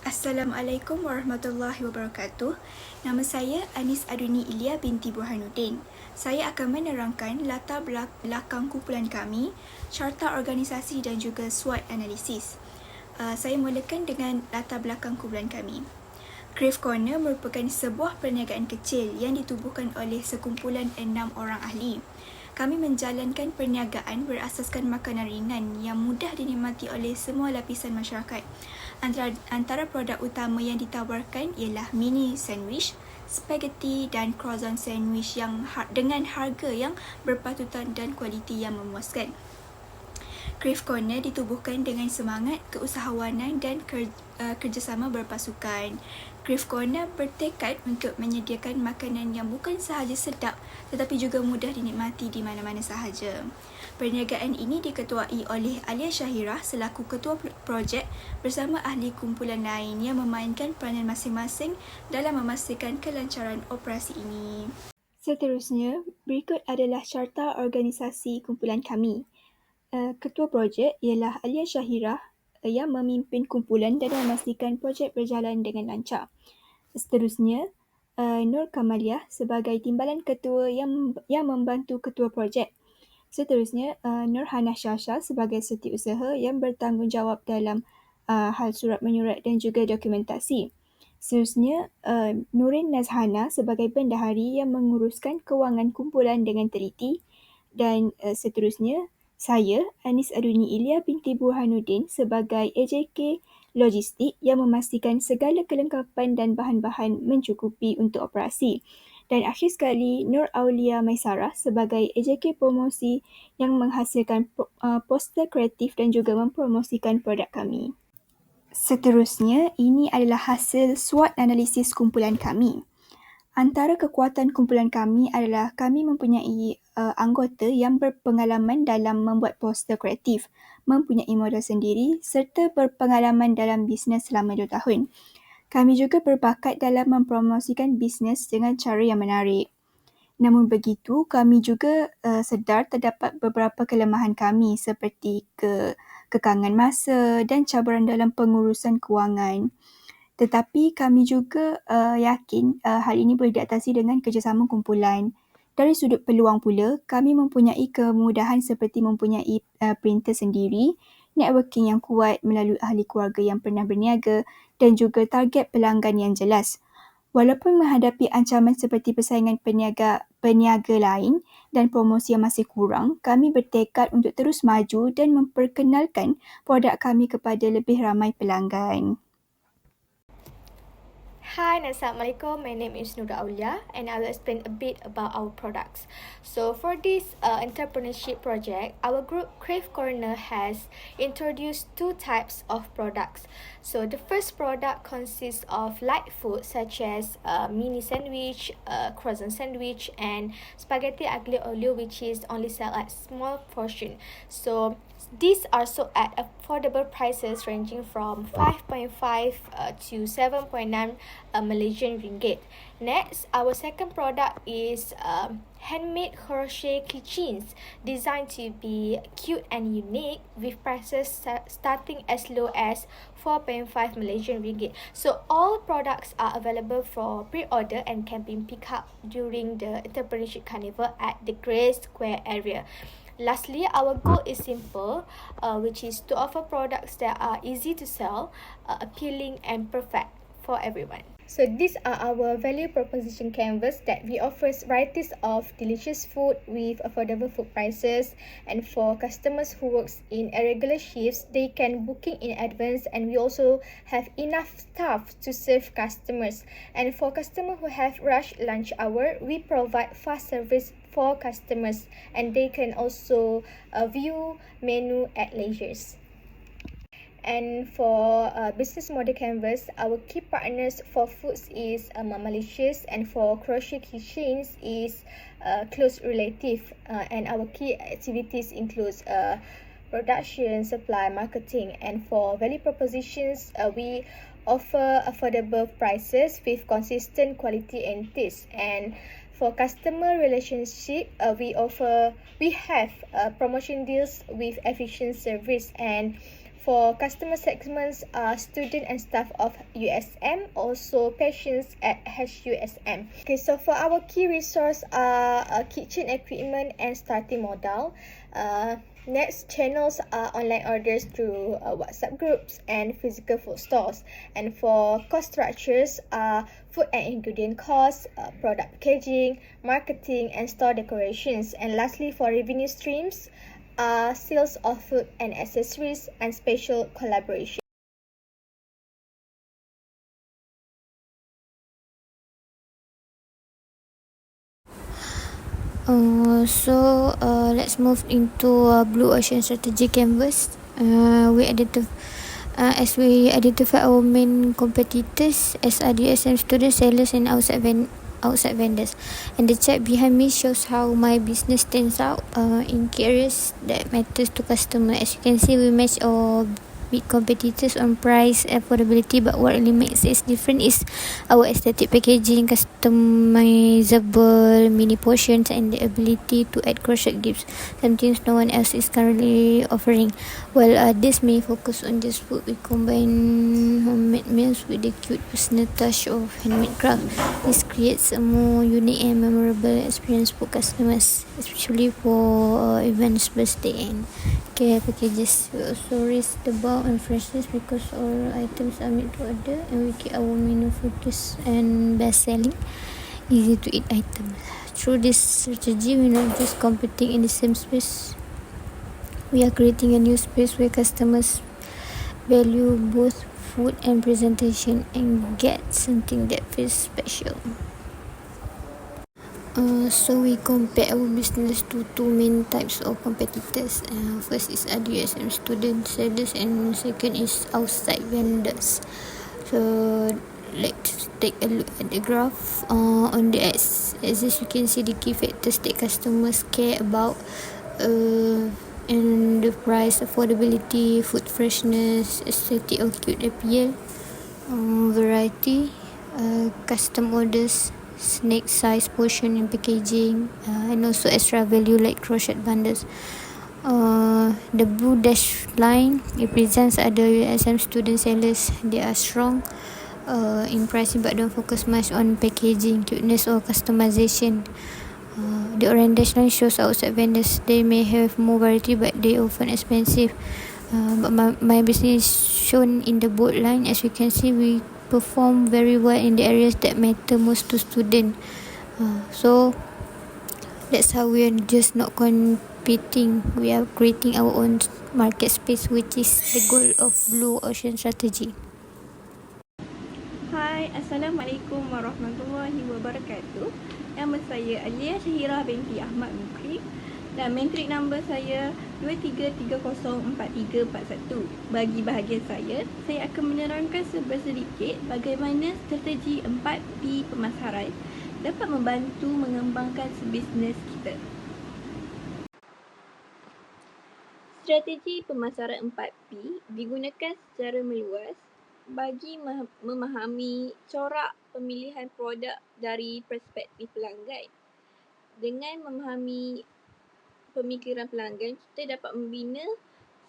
Assalamualaikum warahmatullahi wabarakatuh. Nama saya Anis Aduni Ilya binti Burhanuddin. Saya akan menerangkan latar belakang kumpulan kami, carta organisasi dan juga SWOT analisis. Uh, saya mulakan dengan latar belakang kumpulan kami. Crave Corner merupakan sebuah perniagaan kecil yang ditubuhkan oleh sekumpulan enam orang ahli kami menjalankan perniagaan berasaskan makanan ringan yang mudah dinikmati oleh semua lapisan masyarakat. Antara, antara produk utama yang ditawarkan ialah mini sandwich, spaghetti dan croissant sandwich yang dengan harga yang berpatutan dan kualiti yang memuaskan. Crave Corner ditubuhkan dengan semangat keusahawanan dan uh, kerjasama berpasukan. Crave Corner bertekad untuk menyediakan makanan yang bukan sahaja sedap tetapi juga mudah dinikmati di mana-mana sahaja. Perniagaan ini diketuai oleh Alia Syahirah selaku ketua projek bersama ahli kumpulan lain yang memainkan peranan masing-masing dalam memastikan kelancaran operasi ini. Seterusnya, berikut adalah carta organisasi kumpulan kami. Uh, ketua projek ialah Alia Syahirah yang memimpin kumpulan dan memastikan projek berjalan dengan lancar. Seterusnya, uh, Nur Kamaliah sebagai timbalan ketua yang yang membantu ketua projek. Seterusnya, uh, Nur Hana Shasha sebagai setiausaha yang bertanggungjawab dalam uh, hal surat menyurat dan juga dokumentasi. Seterusnya, uh, Nurin Nazhana sebagai bendahari yang menguruskan kewangan kumpulan dengan teliti. Dan uh, seterusnya, saya, Anis Aduni Ilya binti Burhanuddin sebagai AJK Logistik yang memastikan segala kelengkapan dan bahan-bahan mencukupi untuk operasi. Dan akhir sekali, Nur Aulia Maisarah sebagai AJK Promosi yang menghasilkan uh, poster kreatif dan juga mempromosikan produk kami. Seterusnya, ini adalah hasil SWOT analisis kumpulan kami. Antara kekuatan kumpulan kami adalah kami mempunyai uh, anggota yang berpengalaman dalam membuat poster kreatif, mempunyai modal sendiri serta berpengalaman dalam bisnes selama dua tahun. Kami juga berbakat dalam mempromosikan bisnes dengan cara yang menarik. Namun begitu, kami juga uh, sedar terdapat beberapa kelemahan kami seperti ke kekangan masa dan cabaran dalam pengurusan kewangan. Tetapi kami juga uh, yakin uh, hal ini boleh diatasi dengan kerjasama kumpulan. Dari sudut peluang pula, kami mempunyai kemudahan seperti mempunyai uh, printer sendiri, networking yang kuat melalui ahli keluarga yang pernah berniaga dan juga target pelanggan yang jelas. Walaupun menghadapi ancaman seperti persaingan peniaga peniaga lain dan promosi yang masih kurang, kami bertekad untuk terus maju dan memperkenalkan produk kami kepada lebih ramai pelanggan. Hi and Assalamualaikum, my name is Nura Aulia and I will explain a bit about our products. So for this uh, entrepreneurship project, our group Crave Corner has introduced two types of products. So the first product consists of light food such as a mini sandwich, a croissant sandwich and spaghetti aglio olio which is only sell at small portion. So these are sold at affordable prices ranging from 5.5 uh, to 7.9 uh, Malaysian ringgit. Next, our second product is um, handmade crochet keychains designed to be cute and unique with prices starting as low as 4.5 Malaysian ringgit. So all products are available for pre-order and can be picked up during the entrepreneurship carnival at the Grey Square area. Lastly, our goal is simple, uh, which is to offer products that are easy to sell, uh, appealing and perfect for everyone. So these are our value proposition canvas that we offer varieties of delicious food with affordable food prices and for customers who works in irregular shifts they can booking in advance and we also have enough staff to serve customers and for customer who have rush lunch hour we provide fast service for customers and they can also uh, view menu at leisures. And for uh, business model canvas, our key partners for foods is uh, Mamalicious and for crochet kitchens is uh, close relative. Uh, and our key activities includes uh, production, supply, marketing. And for value propositions, uh, we offer affordable prices with consistent quality and taste. And for customer relationship, uh, we offer we have uh, promotion deals with efficient service and For customer segments are student and staff of USM, also patients at HUSM. Okay, so for our key resource are uh, kitchen equipment and starting model. Uh, next channels are online orders through uh, WhatsApp groups and physical food stores. And for cost structures are food and ingredient costs, uh, product packaging, marketing and store decorations. And lastly, for revenue streams, are sales of food and accessories and special collaboration. Uh, so uh, let's move into uh, Blue Ocean Strategy Canvas. Uh, we identify uh, as we identify our main competitors as RDSM students, sellers, and outside ven- outside vendors. And the chart behind me shows how my business stands out uh, in key areas that matters to customer. As you can see, we match our big competitors on price affordability but what really makes it different is our aesthetic packaging customizable mini portions and the ability to add crochet gifts. Something no one else is currently offering. Well uh, this may focus on just food. We combine homemade meals with the cute personal touch of handmade craft. This creates a more unique and memorable experience for customers especially for uh, events birthday and care packages. We also raise the bar and freshness because all items are made to order and we keep our menu focused and best selling easy to eat items. Through this strategy we're not just competing in the same space. We are creating a new space where customers value both food and presentation and get something that feels special Uh, so we compare our business to two main types of competitors. Uh, first is RDSM student sellers and second is outside vendors. So let's take a look at the graph. Uh, on the X axis you can see the key factors that customers care about. Uh, and the price, affordability, food freshness, aesthetic or cute appeal, um, variety, uh, custom orders, snack size portion and packaging uh, and also extra value like crochet bundles. Uh, the blue dash line represents other USM student sellers they are strong uh, in pricing but don't focus much on packaging cuteness or customization. Uh, the orange dash line shows outside vendors. They may have more variety but they often expensive. Uh, but my, my business is shown in the bold line. As you can see we perform very well in the areas that matter most to student. Uh, so that's how we are just not competing. We are creating our own market space which is the goal of blue ocean strategy. Hai, Assalamualaikum warahmatullahi wabarakatuh. Nama saya Alia Syahira binti Ahmad Mukri dan matric number saya 23304341. Bagi bahagian saya, saya akan menerangkan sedikit bagaimana strategi 4P pemasaran dapat membantu mengembangkan bisnes kita. Strategi pemasaran 4P digunakan secara meluas bagi memahami corak pemilihan produk dari perspektif pelanggan. Dengan memahami pemikiran pelanggan, kita dapat membina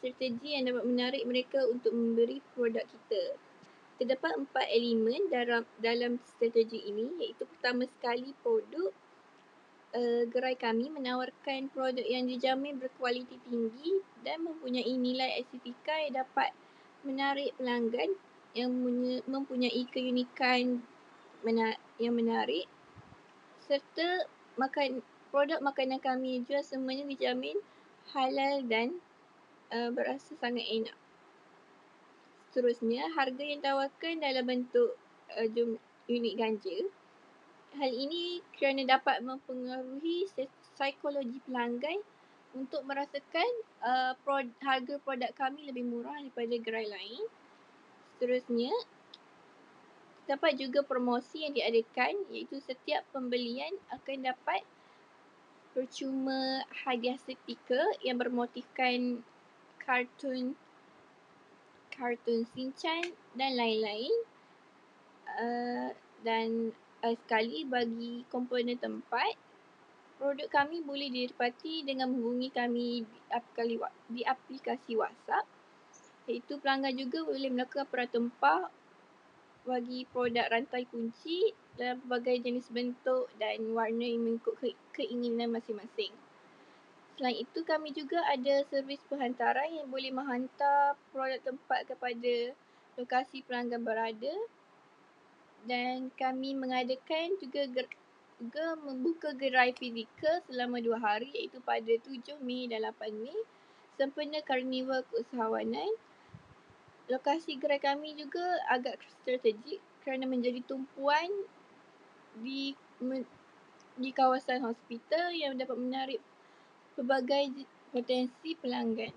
strategi yang dapat menarik mereka untuk memberi produk kita. Terdapat empat elemen dalam dalam strategi ini iaitu pertama sekali produk uh, gerai kami menawarkan produk yang dijamin berkualiti tinggi dan mempunyai nilai estetika yang dapat menarik pelanggan yang mempunyai keunikan yang menarik serta makan produk makanan kami jual semuanya dijamin halal dan uh, berasa sangat enak. Seterusnya, harga yang tawarkan dalam bentuk uh, jum, unit ganja. Hal ini kerana dapat mempengaruhi psikologi pelanggan untuk merasakan uh, prod, harga produk kami lebih murah daripada gerai lain. Seterusnya, dapat juga promosi yang diadakan iaitu setiap pembelian akan dapat percuma hadiah seketika yang bermotifkan kartun kartun Sinchan dan lain-lain. Uh, dan uh, sekali bagi komponen tempat produk kami boleh didapati dengan menghubungi kami di aplikasi WhatsApp. Iaitu pelanggan juga boleh melakukan peratempah bagi produk rantai kunci dalam pelbagai jenis bentuk dan warna yang mengikut keinginan masing-masing. Selain itu, kami juga ada servis penghantaran yang boleh menghantar produk tempat kepada lokasi pelanggan berada dan kami mengadakan juga juga membuka gerai fizikal selama dua hari iaitu pada 7 Mei dan 8 Mei sempena Karnival Keusahawanan. Lokasi gerai kami juga agak strategik kerana menjadi tumpuan di di kawasan hospital yang dapat menarik pelbagai potensi pelanggan.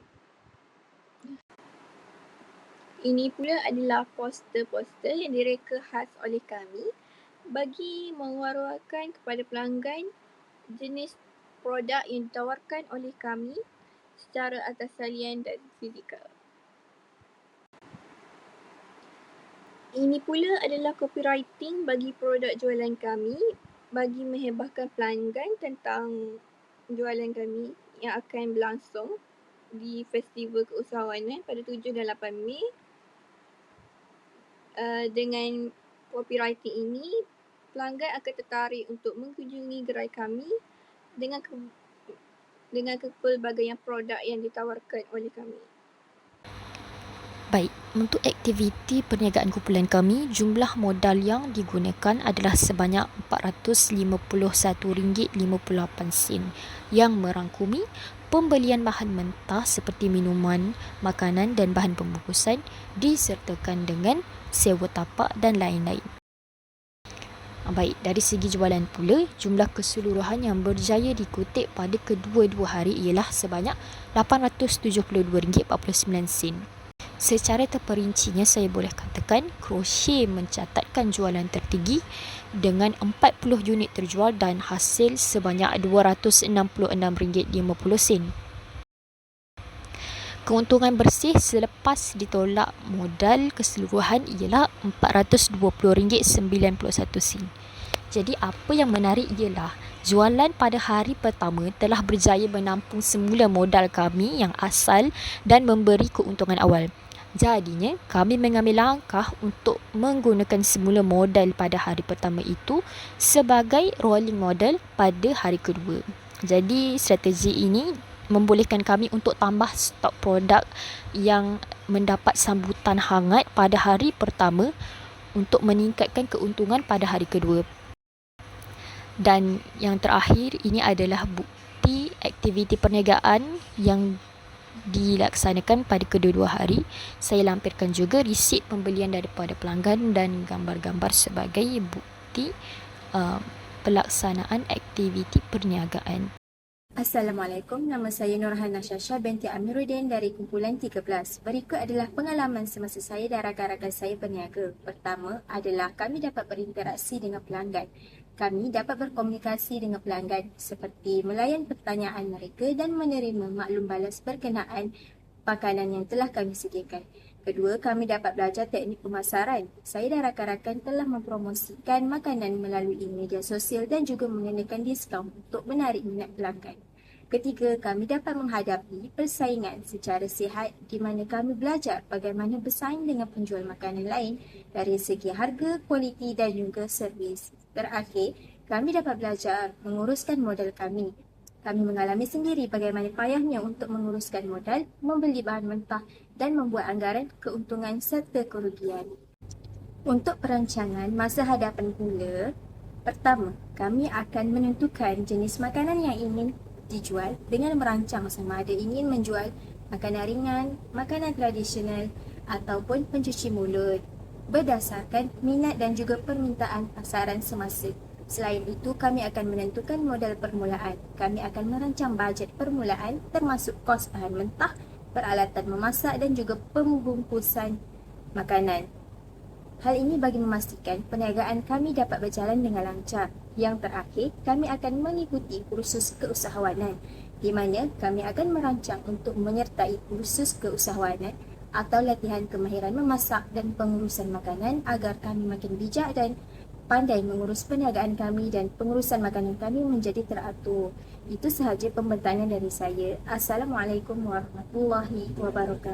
Ini pula adalah poster-poster yang direka khas oleh kami bagi mewaruakan kepada pelanggan jenis produk yang ditawarkan oleh kami secara atas talian dan fizikal. Ini pula adalah copywriting bagi produk jualan kami bagi mehebahkan pelanggan tentang jualan kami yang akan berlangsung di Festival Keusahawanan pada 7 dan 8 Mei. Uh, dengan copywriting ini, pelanggan akan tertarik untuk mengunjungi gerai kami dengan ke, dengan kepelbagaian produk yang ditawarkan oleh kami. Baik, untuk aktiviti perniagaan kumpulan kami, jumlah modal yang digunakan adalah sebanyak RM451.58 yang merangkumi pembelian bahan mentah seperti minuman, makanan dan bahan pembungkusan disertakan dengan sewa tapak dan lain-lain. Baik, dari segi jualan pula, jumlah keseluruhan yang berjaya dikutip pada kedua-dua hari ialah sebanyak RM872.49. Secara terperincinya saya boleh katakan Crochet mencatatkan jualan tertinggi dengan 40 unit terjual dan hasil sebanyak RM266.50. Keuntungan bersih selepas ditolak modal keseluruhan ialah RM420.91. Jadi apa yang menarik ialah jualan pada hari pertama telah berjaya menampung semula modal kami yang asal dan memberi keuntungan awal. Jadinya kami mengambil langkah untuk menggunakan semula modal pada hari pertama itu sebagai rolling model pada hari kedua. Jadi strategi ini membolehkan kami untuk tambah stok produk yang mendapat sambutan hangat pada hari pertama untuk meningkatkan keuntungan pada hari kedua. Dan yang terakhir ini adalah bukti aktiviti perniagaan yang dilaksanakan pada kedua-dua hari. Saya lampirkan juga resit pembelian daripada pelanggan dan gambar-gambar sebagai bukti uh, pelaksanaan aktiviti perniagaan. Assalamualaikum, nama saya Nurhana Shasha binti Amiruddin dari kumpulan 13. Berikut adalah pengalaman semasa saya dan rakan-rakan saya berniaga. Pertama adalah kami dapat berinteraksi dengan pelanggan. Kami dapat berkomunikasi dengan pelanggan seperti melayan pertanyaan mereka dan menerima maklum balas berkenaan makanan yang telah kami sediakan. Kedua, kami dapat belajar teknik pemasaran. Saya dan rakan-rakan telah mempromosikan makanan melalui media sosial dan juga mengenakan diskaun untuk menarik minat pelanggan. Ketiga, kami dapat menghadapi persaingan secara sihat di mana kami belajar bagaimana bersaing dengan penjual makanan lain dari segi harga, kualiti dan juga servis. Terakhir, kami dapat belajar menguruskan modal kami kami mengalami sendiri bagaimana payahnya untuk menguruskan modal, membeli bahan mentah dan membuat anggaran keuntungan serta kerugian. Untuk perancangan masa hadapan pula, pertama, kami akan menentukan jenis makanan yang ingin dijual dengan merancang sama ada ingin menjual makanan ringan, makanan tradisional ataupun pencuci mulut berdasarkan minat dan juga permintaan pasaran semasa. Selain itu, kami akan menentukan modal permulaan. Kami akan merancang bajet permulaan termasuk kos bahan mentah, peralatan memasak dan juga pembungkusan makanan. Hal ini bagi memastikan perniagaan kami dapat berjalan dengan lancar. Yang terakhir, kami akan mengikuti kursus keusahawanan di mana kami akan merancang untuk menyertai kursus keusahawanan atau latihan kemahiran memasak dan pengurusan makanan agar kami makin bijak dan pandai mengurus perniagaan kami dan pengurusan makanan kami menjadi teratur. Itu sahaja pembentangan dari saya. Assalamualaikum warahmatullahi wabarakatuh.